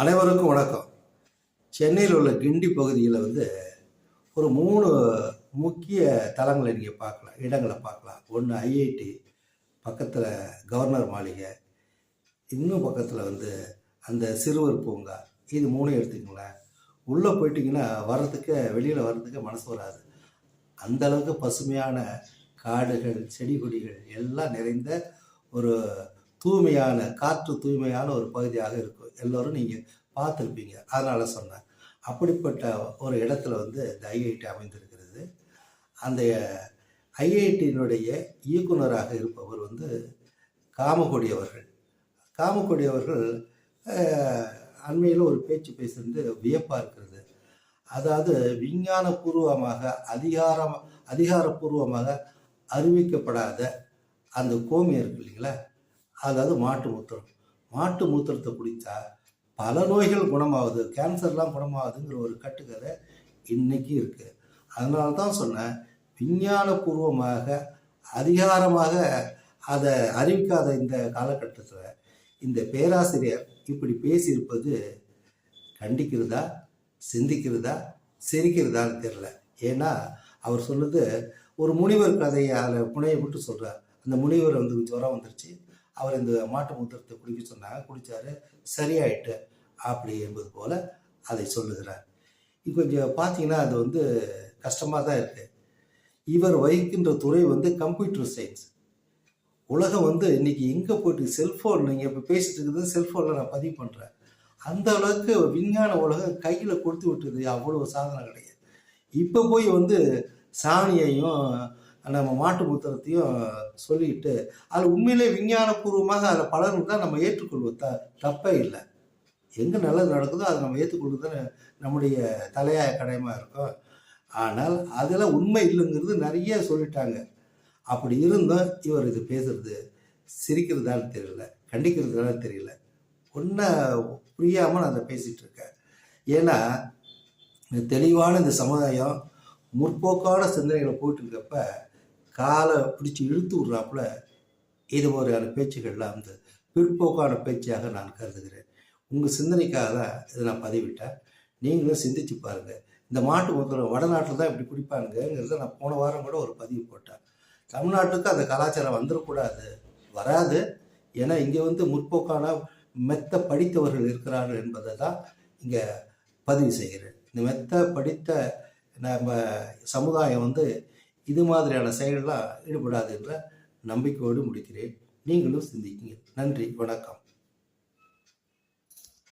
அனைவருக்கும் வணக்கம். சென்னையில் உள்ள கிண்டி பகுதியில் வந்து ஒரு மூணு முக்கிய தலங்களை நீங்கள் பார்க்கலாம் இடங்களை பார்க்கலாம். ஒன்று ஐஐடி பக்கத்தில் கவர்னர் மாளிகை இன்னும் பக்கத்தில் வந்து அந்த சிறுவர் பூங்கா இது மூணும் எடுத்துக்கங்களேன். உள்ளே போயிட்டிங்கன்னா வர்றதுக்கு வெளியில் வர்றதுக்கு மனசு வராது. அந்த அளவுக்கு பசுமையான காடுகள் செடி கொடிகள் எல்லாம் நிறைந்த ஒரு தூய்மையான காற்று தூய்மையான ஒரு பகுதியாக இருக்கும். எல்லோரும் நீங்கள் பார்த்துருப்பீங்க. அதனால் சொன்னேன். அப்படிப்பட்ட ஒரு இடத்துல வந்து இந்த ஐஐடி அமைந்திருக்கிறது. அந்த ஐஐடியினுடைய இயக்குனராக இருப்பவர் வந்து காமகொடி அவர்கள். அவர்கள் அண்மையில் ஒரு பேச்சு பேசுறது வியப்பாக இருக்கிறது. அதாவது விஞ்ஞானபூர்வமாக அதிகாரம் அதிகாரப்பூர்வமாக அறிவிக்கப்படாத அந்த கோமியம் இருக்கு இல்லைங்களா? அதாவது மாட்டு மூத்திரம். மாட்டு மூத்திரத்தை குடித்தா பல நோய்கள் குணமாகுது. கேன்சர்லாம் குணமாகுதுங்கிற ஒரு கட்டுக்கதை இன்னைக்கு இருக்கு. அதனால தான் சொன்னேன் விஞ்ஞானபூர்வமாக அதிகாரமாக அதை அறிவிக்காத இந்த காலகட்டத்தில் இந்த பேராசிரியர் இப்படி பேசியிருப்பது கண்டிக்கிறதா சிந்திக்கிறதா சிரிக்கிறதான்னு தெரில ஏன்னா அவர் சொன்னது ஒரு முனிவர் கதையை அதில் புனையை விட்டு சொல்கிறார் அந்த முனிவர் வந்து ஜுரம் வந்துருச்சு. அவர் இந்த மாட்டு மூத்திரத்தை குடிக்க சொன்னாங்க. குடித்தாரு சரியாயிட்டு அப்படி என்பது போல் அதை சொல்லுகிறார். இப்போ இங்கே பார்த்தீங்கன்னா அது வந்து கஷ்டமாக தான் இருக்குது இவர் வகிக்கின்ற துறை வந்து கம்ப்யூட்டர் சயின்ஸ் உலகம் வந்து இன்னைக்கு எங்கே போயிட்டு செல்ஃபோன் நீங்கள் இப்போ பேசிட்டு இருக்கிறது செல்ஃபோனில் நான் பதிவு பண்ணுறேன் அந்த அளவுக்கு விஞ்ஞான உலகம் கையில் கொடுத்து விட்டது அவ்வளோ சாதனை கிடையாது. இப்போ போய் வந்து சாணியையும் நம்ம மாட்டு மூத்திரத்தையும் சொல்லிட்டு அது உண்மையிலே விஞ்ஞானபூர்வமாக அதில் பலன் தான் நம்ம ஏற்றுக்கொள்வது த தப்பே இல்லை. எங்கே நல்லது நடக்குதோ அதை நம்ம ஏற்றுக்கொள்வது தான் நம்முடைய தலையாய கடமையாக இருக்கும். ஆனால் அதில் உண்மை இல்லைங்கிறது நிறைய சொல்லிட்டாங்க. அப்படி இருந்தும் இவர் இது பேசுறது சிரிக்கிறதான்னு தெரியல கண்டிக்கிறதுனால தெரியல. ஒன்றை புரியாமல் நான் அதை பேசிகிட்டு இருக்கேன். ஏன்னா தெளிவான இந்த சமுதாயம் முற்போக்கான சிந்தனைகளை போயிட்டு இருக்கப்ப காலை பிடிச்சி இழுத்து விட்றாப்புல இது மாதிரியான பேச்சுகள்லாம் வந்து பிற்போக்கான பேச்சாக நான் கருதுகிறேன். உங்கள் சிந்தனைக்காக தான் இதை நான் பதிவிட்டேன். நீங்களும் சிந்திச்சு பாருங்கள் இந்த மாட்டு மொத்தம் வடநாட்டில் தான் இப்படி குடிப்பானுங்கிறத நான் போன வாரம் கூட ஒரு பதிவு போட்டேன். தமிழ்நாட்டுக்கு அந்த கலாச்சாரம் வந்துடக்கூடாது வராது. ஏன்னா இங்கே வந்து முற்போக்கான மெத்த படித்தவர்கள் இருக்கிறார்கள் என்பதை தான் இங்கே பதிவு செய்கிறேன். இந்த மெத்த படித்த நம்ம சமுதாயம் வந்து இது மாதிரியான செயலெல்லாம் ஈடுபடாது என்ற நம்பிக்கையோடு முடிக்கிறேன். நீங்களும் சிந்திக்குங்க. நன்றி. வணக்கம்.